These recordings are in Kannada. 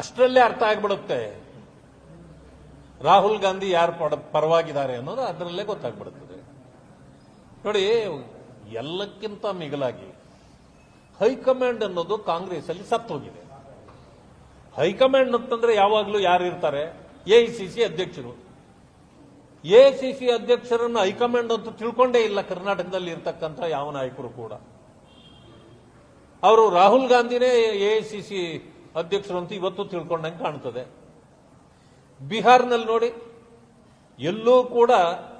ಅಷ್ಟರಲ್ಲೇ ಅರ್ಥ ಆಗ್ಬಿಡುತ್ತೆ. ರಾಹುಲ್ ಗಾಂಧಿ ಯಾರು ಪರವಾಗಿದ್ದಾರೆ ಅನ್ನೋದು ಅದರಲ್ಲೇ ಗೊತ್ತಾಗ್ಬಿಡುತ್ತದೆ. ನೋಡಿ, ಎಲ್ಲಕ್ಕಿಂತ ಮಿಗಿಲಾಗಿ ಹೈಕಮಾಂಡ್ ಅನ್ನೋದು ಕಾಂಗ್ರೆಸ್ ಅಲ್ಲಿ ಸತ್ತೋಗಿದೆ. ಹೈಕಮಾಂಡ್ ಅಂತಂದ್ರೆ ಯಾವಾಗಲೂ ಯಾರು ಇರ್ತಾರೆ ಎಐಸಿಸಿ ಅಧ್ಯಕ್ಷರು. ಎಐಸಿಸಿ ಅಧ್ಯಕ್ಷರನ್ನು ಹೈಕಮಾಂಡ್ ಅಂತ ತಿಳ್ಕೊಂಡೇ ಇಲ್ಲ ಕರ್ನಾಟಕದಲ್ಲಿ ಇರ್ತಕ್ಕಂಥ ಯಾವ ನಾಯಕರು ಕೂಡ. ಅವರು ರಾಹುಲ್ ಗಾಂಧಿನೇ ಎಐಸಿಸಿ ಅಧ್ಯಕ್ಷರು ಅಂತ ಇವತ್ತು ತಿಳ್ಕೊಂಡಂಗೆ ಕಾಣ್ತದೆ. ಬಿಹಾರ್ನಲ್ಲಿ ನೋಡಿ, ಎಲ್ಲೂ ಕೂಡ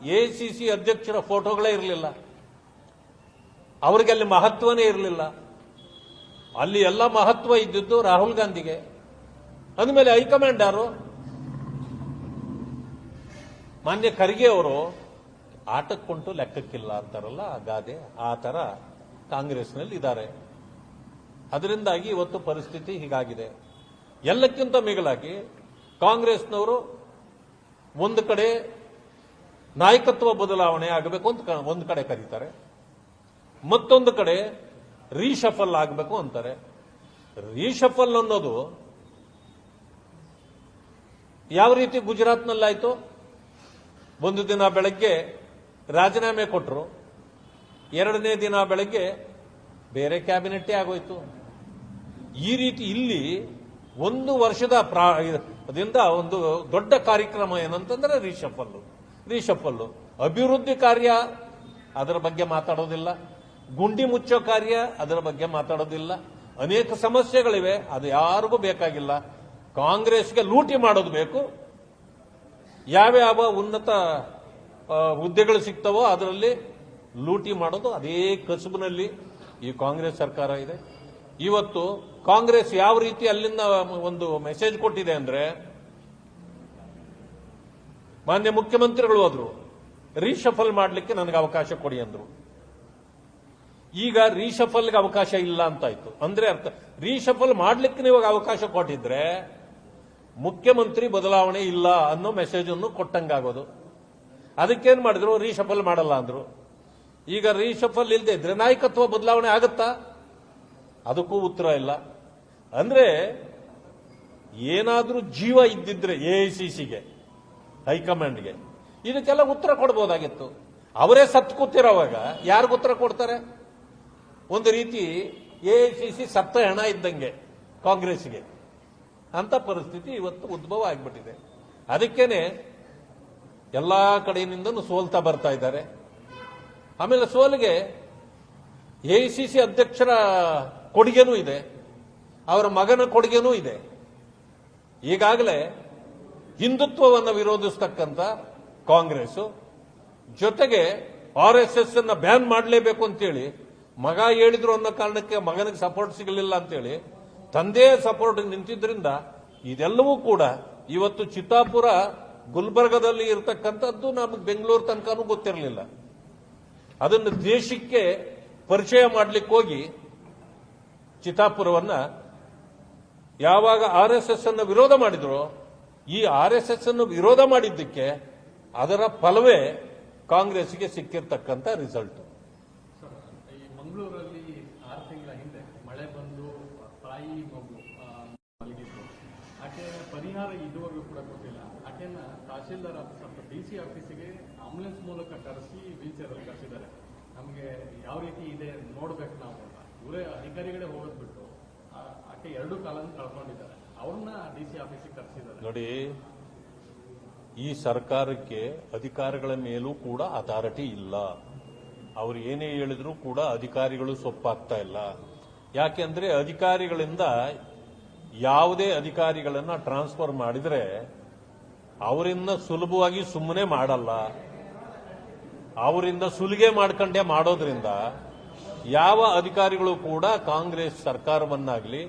ಎಐಸಿಸಿ ಅಧ್ಯಕ್ಷರ ಫೋಟೋಗಳೇ ಇರಲಿಲ್ಲ. ಅವರಿಗೆ ಅಲ್ಲಿ ಮಹತ್ವನೇ ಇರಲಿಲ್ಲ. ಅಲ್ಲಿ ಎಲ್ಲ ಮಹತ್ವ ಇದ್ದಿದ್ದು ರಾಹುಲ್ ಗಾಂಧಿಗೆ. ಅಂದಮೇಲೆ ಹೈಕಮಾಂಡ್ ಯಾರು? ಮಾನ್ಯ ಖರ್ಗೆ ಅವರು, ಆಟಕ್ಕುಂಟು ಲೆಕ್ಕಕ್ಕಿಲ್ಲ ಅಂತಾರಲ್ಲ ಗಾದೆ, ಆ ಥರ ಕಾಂಗ್ರೆಸ್ನಲ್ಲಿ ಇದ್ದಾರೆ. ಅದರಿಂದಾಗಿ ಇವತ್ತು ಪರಿಸ್ಥಿತಿ ಹೀಗಾಗಿದೆ. ಎಲ್ಲಕ್ಕಿಂತ ಮಿಗಿಲಾಗಿ ಕಾಂಗ್ರೆಸ್ನವರು ಒಂದು ಕಡೆ ನಾಯಕತ್ವ ಬದಲಾವಣೆ ಆಗಬೇಕು ಅಂತ ಒಂದು ಕಡೆ ಕರೀತಾರೆ. ಮತ್ತೊಂದು ಕಡೆ ರೀಶಫಲ್ ಆಗಬೇಕು ಅಂತಾರೆ. ರೀಶಫಲ್ ಅನ್ನೋದು ಯಾವ ರೀತಿ ಗುಜರಾತ್ನಲ್ಲಾಯಿತು? ಒಂದು ದಿನ ಬೆಳಗ್ಗೆ ರಾಜೀನಾಮೆ ಕೊಟ್ಟರು ಎರಡನೇ ದಿನ ಬೆಳಗ್ಗೆ ಬೇರೆ ಕ್ಯಾಬಿನೆಟ್ಟೇ ಆಗೋಯ್ತು. ಈ ರೀತಿ ಇಲ್ಲಿ ಒಂದು ವರ್ಷದ ಪ್ರಾ ಅದರಿಂದ ಒಂದು ದೊಡ್ಡ ಕಾರ್ಯಕ್ರಮ ಏನಂತಂದ್ರೆ ರೀಶಫಲ್ಲು. ರೀಶಫಲ್ಲು. ಅಭಿವೃದ್ಧಿ ಕಾರ್ಯ, ಅದರ ಬಗ್ಗೆ ಮಾತಾಡೋದಿಲ್ಲ. ಗುಂಡಿ ಮುಚ್ಚೋ ಕಾರ್ಯ, ಅದರ ಬಗ್ಗೆ ಮಾತಾಡೋದಿಲ್ಲ. ಅನೇಕ ಸಮಸ್ಯೆಗಳಿವೆ, ಅದು ಯಾರಿಗೂ ಬೇಕಾಗಿಲ್ಲ. ಕಾಂಗ್ರೆಸ್ಗೆ ಲೂಟಿ ಮಾಡೋದು ಬೇಕು. ಯಾವ್ಯಾವ ಉನ್ನತ ಹುದ್ದೆಗಳು ಸಿಗ್ತವೋ ಅದರಲ್ಲಿ ಲೂಟಿ ಮಾಡೋದು, ಅದೇ ಕಸುಬಿನಲ್ಲಿ ಈ ಕಾಂಗ್ರೆಸ್ ಸರ್ಕಾರ ಇದೆ. ಇವತ್ತು ಕಾಂಗ್ರೆಸ್ ಯಾವ ರೀತಿ ಅಲ್ಲಿಂದ ಒಂದು ಮೆಸೇಜ್ ಕೊಟ್ಟಿದೆ ಅಂದ್ರೆ, ಮಾನ್ಯ ಮುಖ್ಯಮಂತ್ರಿಗಳು ಹೋದ್ರು ರೀಶಫಲ್ ಮಾಡಲಿಕ್ಕೆ ನನಗೆ ಅವಕಾಶ ಕೊಡಿ ಅಂದ್ರು. ಈಗ ರೀಶಫಲ್ಗೆ ಅವಕಾಶ ಇಲ್ಲ ಅಂತಾಯ್ತು. ಅಂದ್ರೆ ಅರ್ಥ ರೀಶಫಲ್ ಮಾಡ್ಲಿಕ್ಕೆ ಇವಾಗ ಅವಕಾಶ ಕೊಟ್ಟಿದ್ರೆ, ಮುಖ್ಯಮಂತ್ರಿ ಬದಲಾವಣೆ ಇಲ್ಲ ಅನ್ನೋ ಮೆಸೇಜ್ ಅನ್ನು ಕೊಟ್ಟಂಗಾಗೋದು. ಅದಕ್ಕೇನ್ ಮಾಡಿದ್ರು? ರೀಶಫಲ್ ಮಾಡಲ್ಲ ಅಂದ್ರು. ಈಗ ರೀಶಫಲ್ ಇಲ್ಲದೆ ಇದ್ರೆ ನಾಯಕತ್ವ ಬದಲಾವಣೆ ಆಗುತ್ತಾ? ಅದಕ್ಕೂ ಉತ್ತರ ಇಲ್ಲ. ಅಂದ್ರೆ ಏನಾದರೂ ಜೀವ ಇದ್ದಿದ್ರೆ ಎ ಸಿ ಸಿಗೆ, ಹೈಕಮಾಂಡ್ಗೆ, ಇದಕ್ಕೆಲ್ಲ ಉತ್ತರ ಕೊಡ್ಬೋದಾಗಿತ್ತು. ಅವರೇ ಸತ್ತು ಕೂತಿರೋವಾಗ ಯಾರಿಗೂ ಉತ್ತರ ಕೊಡ್ತಾರೆ? ಒಂದು ರೀತಿ ಎ ಐ ಸಿ ಸಿ ಸತ್ತ ಹೆಣ ಇದ್ದಂಗೆ ಕಾಂಗ್ರೆಸ್ಗೆ. ಅಂತ ಪರಿಸ್ಥಿತಿ ಇವತ್ತು ಉದ್ಭವ ಆಗ್ಬಿಟ್ಟಿದೆ. ಅದಕ್ಕೇನೆ ಎಲ್ಲಾ ಕಡೆಯಿಂದನೂ ಸೋಲ್ತಾ ಬರ್ತಾ ಇದ್ದಾರೆ. ಆಮೇಲೆ ಸೋಲಿಗೆ ಎಐಸಿಸಿ ಅಧ್ಯಕ್ಷರ ಕೊಡುಗೆನೂ ಇದೆ. ಅವರ ಮಗನ ಕೊಡುಗೆನೂ ಇದೆ. ಈಗಾಗಲೇ ಹಿಂದುತ್ವವನ್ನು ವಿರೋಧಿಸ್ತಕ್ಕಂಥ ಕಾಂಗ್ರೆಸ್ ಜೊತೆಗೆ ಆರ್ ಎಸ್ ಎಸ್ ಅನ್ನ ಬ್ಯಾನ್ ಮಾಡಲೇಬೇಕು ಅಂತೇಳಿ, ಮಗ ಹೇಳಿದ್ರು ಅನ್ನೋ ಕಾರಣಕ್ಕೆ ಮಗನಿಗೆ ಸಪೋರ್ಟ್ ಸಿಗಲಿಲ್ಲ ಅಂತೇಳಿ, ತಂದೆಯ ಸಪೋರ್ಟ್ ನಿಂತಿದ್ರಿಂದ ಇದೆಲ್ಲವೂ ಕೂಡ ಇವತ್ತು ಚಿತ್ತಾಪುರ ಗುಲ್ಬರ್ಗದಲ್ಲಿ ಇರತಕ್ಕಂಥದ್ದು ನಮಗೆ ಬೆಂಗಳೂರು ತನಕನೂ ಗೊತ್ತಿರಲಿಲ್ಲ. ಅದನ್ನು ದೇಶಕ್ಕೆ ಪರಿಚಯ ಮಾಡಲಿಕ್ಕೆ ಹೋಗಿ ಚಿತಾಪುರವನ್ನ ಯಾವಾಗ ಆರ್ ಎಸ್ ಎಸ್ ಅನ್ನು ವಿರೋಧ ಮಾಡಿದ್ರು, ಈ ಆರ್ ಎಸ್ ಎಸ್ ಅನ್ನು ವಿರೋಧ ಮಾಡಿದ್ದಕ್ಕೆ ಅದರ ಫಲವೇ ಕಾಂಗ್ರೆಸ್ಗೆ ಸಿಕ್ಕಿರ್ತಕ್ಕಂಥ ರಿಸಲ್ಟ್. ತಹಶೀಲ್ದಾರ್ ಆಫೀಸ್ ಅಥವಾ ಡಿ ಸಿ ಆಫೀಸಿಗೆ ಆಂಬುಲೆನ್ಸ್ ಮೂಲಕ ಕರೆಸಿ ವೀಲ್ ಚೇರಲ್ಲಿ ಕರೆಸಿದ್ದಾರೆ. ನಮಗೆ ಯಾವ ರೀತಿ ಇದೆ ನೋಡ್ಬೇಕು ನಾವು ಅಂತ. ಇವರೇ ಅಧಿಕಾರಿಗಳೇ ಹೋಗೋದ್ ಬಿಟ್ಟು ಆಕೆ ಎರಡು ಕಾಲನ್ನು ಕಳ್ಕೊಂಡಿದ್ದಾರೆ. ಅವ್ರನ್ನ ಡಿ ಸಿ ಆಫೀಸಿಗೆ ಕರೆಸಿದ್ದಾರೆ. ನೋಡಿ, ಈ ಸರ್ಕಾರಕ್ಕೆ ಅಧಿಕಾರಿಗಳ ಮೇಲೂ ಕೂಡ ಅಥಾರಿಟಿ ಇಲ್ಲ. ಅವ್ರು ಏನೇ ಹೇಳಿದ್ರು ಕೂಡ ಅಧಿಕಾರಿಗಳು ಸೊಪ್ಪಾಗ್ತಾ ಇಲ್ಲ. ಯಾಕೆಂದ್ರೆ ಅಧಿಕಾರಿಗಳಿಂದ ಯಾವುದೇ ಅಧಿಕಾರಿಗಳನ್ನ ಟ್ರಾನ್ಸ್ಫರ್ ಮಾಡಿದ್ರೆ ಅವರಿಂದ ಸುಲಭವಾಗಿ ಸುಮ್ಮನೆ ಮಾಡಲ್ಲ. ಅವರಿಂದ ಸುಲಿಗೆ ಮಾಡ್ಕೊಂಡೇ ಮಾಡೋದ್ರಿಂದ ಯಾವ ಅಧಿಕಾರಿಗಳು ಕೂಡ ಕಾಂಗ್ರೆಸ್ ಸರ್ಕಾರವನ್ನಾಗಲಿ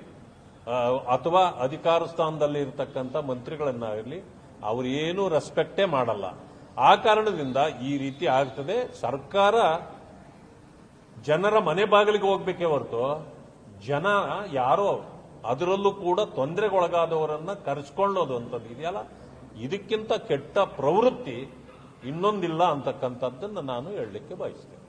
ಅಥವಾ ಅಧಿಕಾರ ಸ್ಥಾನದಲ್ಲಿ ಇರತಕ್ಕಂಥ ಮಂತ್ರಿಗಳನ್ನಾಗಲಿ ಅವರು ಏನು ರೆಸ್ಪೆಕ್ಟೇ ಮಾಡಲ್ಲ. ಆ ಕಾರಣದಿಂದ ಈ ರೀತಿ ಆಗ್ತದೆ. ಸರ್ಕಾರ ಜನರ ಮನೆ ಬಾಗಿಲಿಗೆ ಹೋಗ್ಬೇಕೇ ಹೊರತು ಜನ ಯಾರೋ ಅದರಲ್ಲೂ ಕೂಡ ತೊಂದರೆಗೊಳಗಾದವರನ್ನ ಕರೆಸ್ಕೊಳ್ಳೋದು ಅಂತದ್ದು ಇದೆಯಲ್ಲ? ಇದಕ್ಕಿಂತ ಕೆಟ್ಟ ಪ್ರವೃತ್ತಿ ಇನ್ನೊಂದಿಲ್ಲ ಅಂತಕ್ಕಂಥದ್ದನ್ನು ನಾನು ಹೇಳಲಿಕ್ಕೆ ಬಯಸ್ತೇನೆ.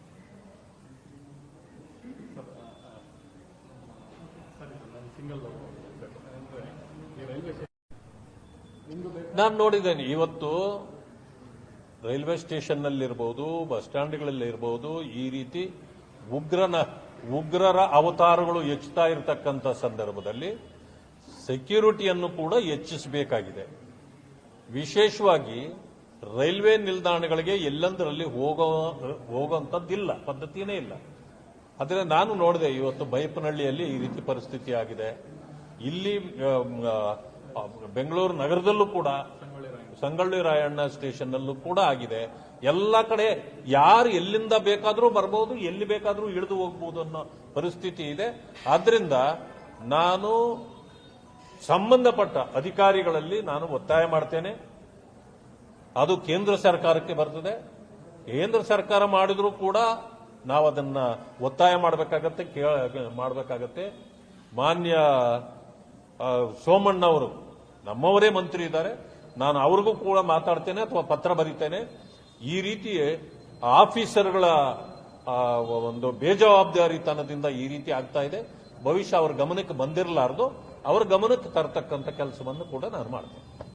ನಾನು ನೋಡಿದ್ದೇನೆ, ಇವತ್ತು ರೈಲ್ವೆ ಸ್ಟೇಷನ್ನಲ್ಲಿರ್ಬೋದು, ಬಸ್ ಸ್ಟ್ಯಾಂಡ್ಗಳಲ್ಲಿರ್ಬೋದು, ಈ ರೀತಿ ಉಗ್ರನ, ಉಗ್ರರ ಅವತಾರಗಳು ಹೆಚ್ಚುತ್ತಾ ಇರತಕ್ಕಂಥ ಸಂದರ್ಭದಲ್ಲಿ ಸೆಕ್ಯೂರಿಟಿಯನ್ನು ಕೂಡ ಹೆಚ್ಚಿಸಬೇಕಾಗಿದೆ. ವಿಶೇಷವಾಗಿ ರೈಲ್ವೆ ನಿಲ್ದಾಣಗಳಿಗೆ ಎಲ್ಲಂದರಲ್ಲಿ ಹೋಗೋ, ಹೋಗುವಂಥದ್ದಿಲ್ಲ ಪದ್ಧತಿಯೇ ಇಲ್ಲ. ಆದರೆ ನಾನು ನೋಡಿದೆ ಇವತ್ತು ಬೈಪನಹಳ್ಳಿಯಲ್ಲಿ ಈ ರೀತಿ ಪರಿಸ್ಥಿತಿ ಆಗಿದೆ. ಇಲ್ಲಿ ಬೆಂಗಳೂರು ನಗರದಲ್ಲೂ ಕೂಡ, ಸಂಗೊಳ್ಳಿ ರಾಯಣ್ಣ ಸ್ಟೇಷನ್ನಲ್ಲೂ ಕೂಡ ಆಗಿದೆ. ಎಲ್ಲ ಕಡೆ ಯಾರು ಎಲ್ಲಿಂದ ಬೇಕಾದರೂ ಬರಬಹುದು ಎಲ್ಲಿ ಬೇಕಾದರೂ ಇಳಿದು ಹೋಗ್ಬೋದು ಅನ್ನೋ ಪರಿಸ್ಥಿತಿ ಇದೆ. ಆದ್ದರಿಂದ ನಾನು ಸಂಬಂಧಪಟ್ಟ ಅಧಿಕಾರಿಗಳಲ್ಲಿ ನಾನು ಒತ್ತಾಯ ಮಾಡ್ತೇನೆ. ಅದು ಕೇಂದ್ರ ಸರ್ಕಾರಕ್ಕೆ ಬರ್ತದೆ. ಕೇಂದ್ರ ಸರ್ಕಾರ ಮಾಡಿದ್ರೂ ಕೂಡ ನಾವು ಅದನ್ನ ಒತ್ತಾಯ ಮಾಡಬೇಕಾಗತ್ತೆ ಮಾಡಬೇಕಾಗತ್ತೆ. ಮಾನ್ಯ ಸೋಮಣ್ಣ ಅವರು, ನಮ್ಮವರೇ ಮಂತ್ರಿ ಇದ್ದಾರೆ. ನಾನು ಅವ್ರಿಗೂ ಕೂಡ ಮಾತಾಡ್ತೇನೆ ಅಥವಾ ಪತ್ರ ಬರೀತೇನೆ. ಈ ರೀತಿ ಆಫೀಸರ್ಗಳ ಒಂದು ಬೇಜವಾಬ್ದಾರಿತನದಿಂದ ಈ ರೀತಿ ಆಗ್ತಾ ಇದೆ. ಭವಿಷ್ಯ ಅವ್ರ ಗಮನಕ್ಕೆ ಬಂದಿರಲಾರ್ದು ಅವ್ರ ಗಮನಕ್ಕೆ ತರತಕ್ಕಂಥ ಕೆಲಸವನ್ನು ಕೂಡ ನಾನು ಮಾಡ್ತೇನೆ.